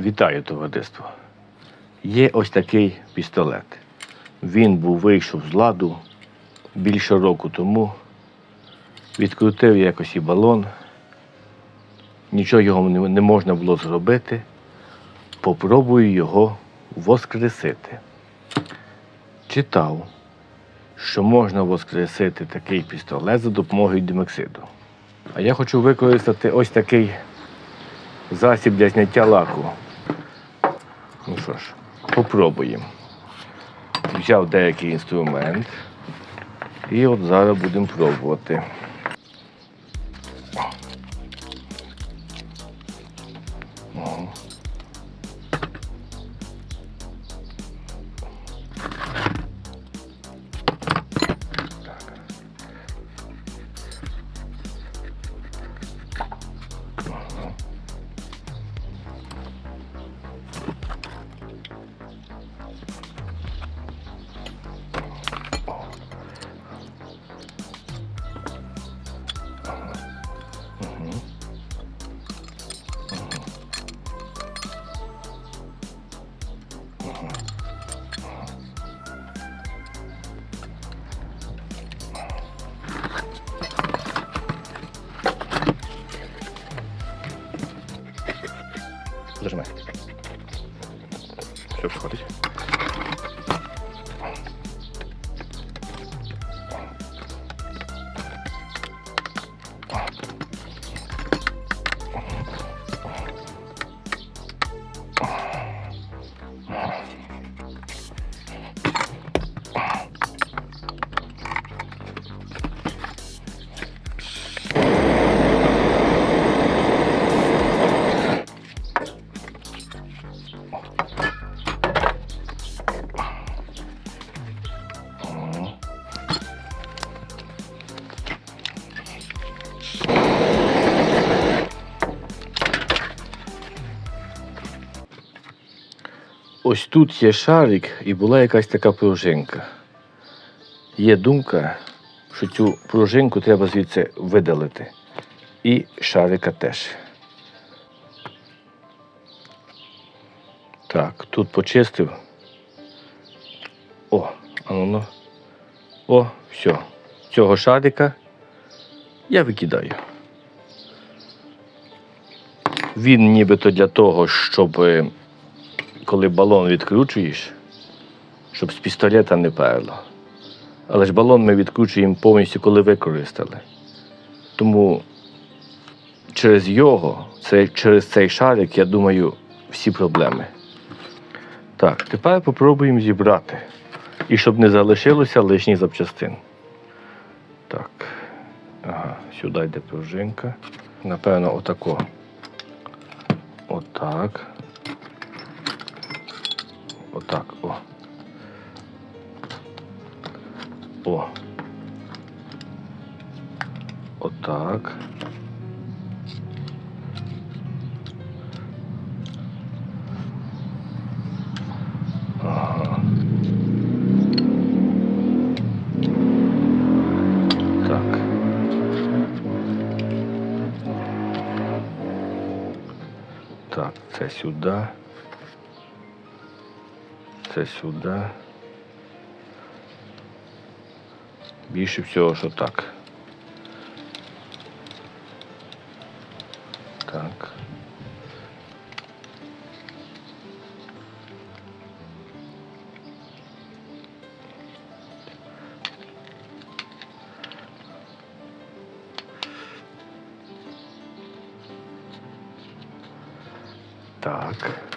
Вітаю товариство. Є ось такий пістолет. Він був вийшов з ладу більше року тому. Відкрутив якось і балон. Нічого його не, можна було зробити. Попробую його воскресити. Читав, що можна воскресити такий пістолет за допомогою димексиду. А я хочу використати ось такий засіб для зняття лаку. Що ж, попробуємо. Взяв деякий інструмент. І от зараз будемо пробувати. Зажимай. Все входить. Ось тут є шарик і була якась така пружинка. Є думка, що цю пружинку треба звідси видалити. І шарика теж. Так, тут почистив. О, а ну. О, все. Цього шарика я викидаю. Він нібито для того, щоб коли балон відкручуєш, щоб з пістолета не перло. Але ж балон ми відкручуємо повністю, коли використали. Тому через його, це, через цей шарик, я думаю, всі проблеми. Так, тепер попробуємо зібрати. І щоб не залишилося лишніх запчастин. Так. Ага, сюди йде пружинка. Напевно, отако. Отак. Отак, о. О. Отак. Ага. Так. Це сюди. Це сюди. Більше всього, що так. Так. Так.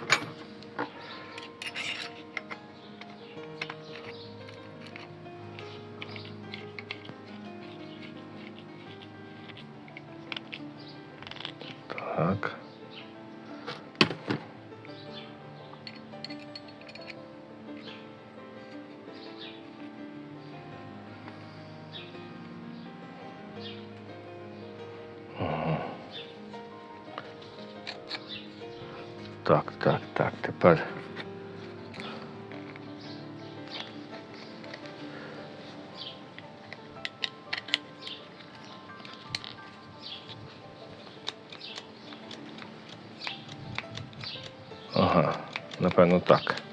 Так, так, так, тепер. Ага, напевно, так.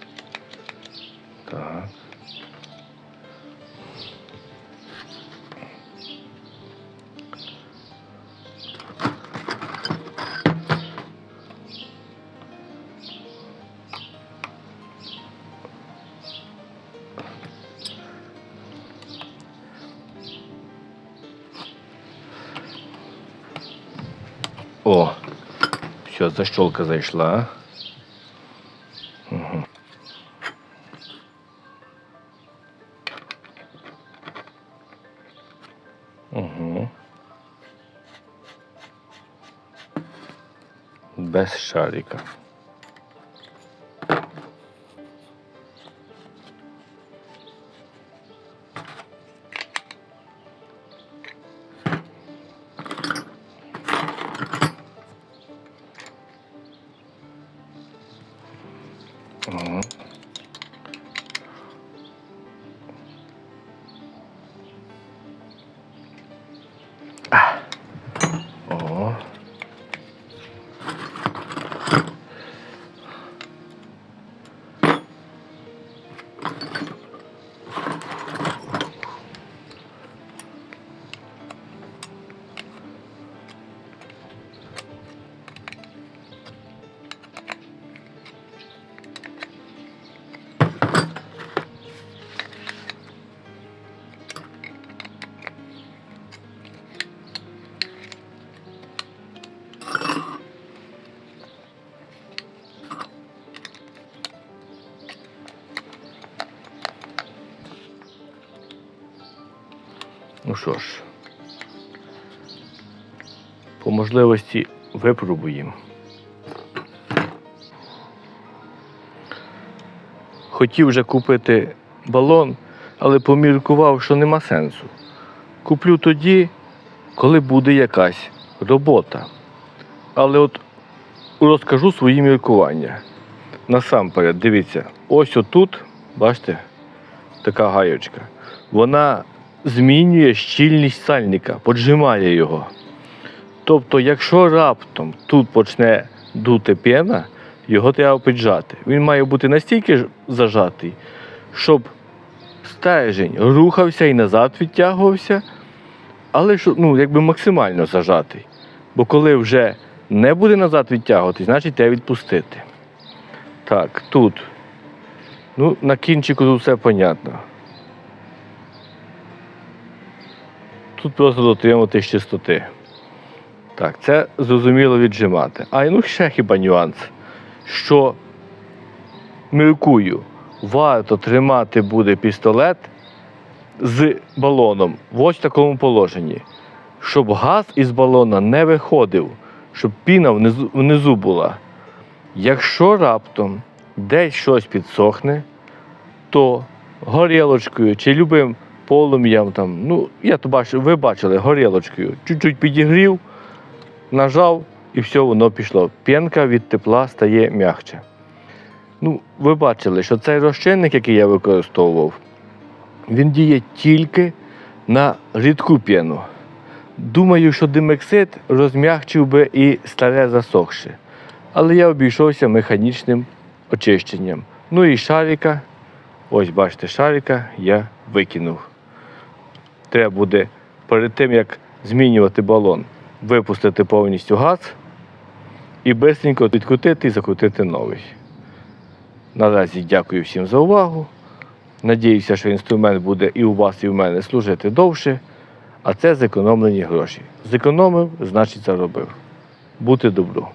Все, щолка зайшла. Угу. Угу. Без шарика. Ну що ж, по можливості випробуємо. Хотів вже купити балон, але поміркував, що нема сенсу. Куплю тоді, коли буде якась робота. Але от розкажу свої міркування. Насамперед, дивіться, ось отут, бачите, така гаєчка. Вона змінює щільність сальника, поджимає його. Тобто, якщо раптом тут почне дути пена, його треба піджати. Він має бути настільки зажатий, щоб стержень рухався і назад відтягувався, але ну, якби максимально зажатий. Бо коли вже не буде назад відтягуватись, значить треба відпустити. Так, тут. Ну, на кінчику тут все понятно. Тут просто дотримуватись чистоти. Так, це зрозуміло віджимати. А ну ще хіба нюанс, що міркую, варто тримати буде пістолет з балоном в ось такому положенні, щоб газ із балона не виходив, щоб піна внизу, була. Якщо раптом десь щось підсохне, то горілочкою чи любим полум'ям, там, ну, я то бачу, ви бачили, горілочкою, чуть-чуть підігрів, нажав і все, воно пішло. П'янка від тепла стає м'якче. Ну, ви бачили, що цей розчинник, який я використовував, він діє тільки на рідку п'яну. Думаю, що димексид розм'якчив би і старе засохше. Але я обійшовся механічним очищенням. Ну і шарика, ось бачите, шарика я викинув. Треба буде перед тим, як змінювати балон, випустити повністю газ і швидко відкрутити і закрутити новий. Наразі дякую всім за увагу. Надіюся, що інструмент буде і у вас, і у мене служити довше, а це зекономлені гроші. Зекономив, значить заробив. Бути добру.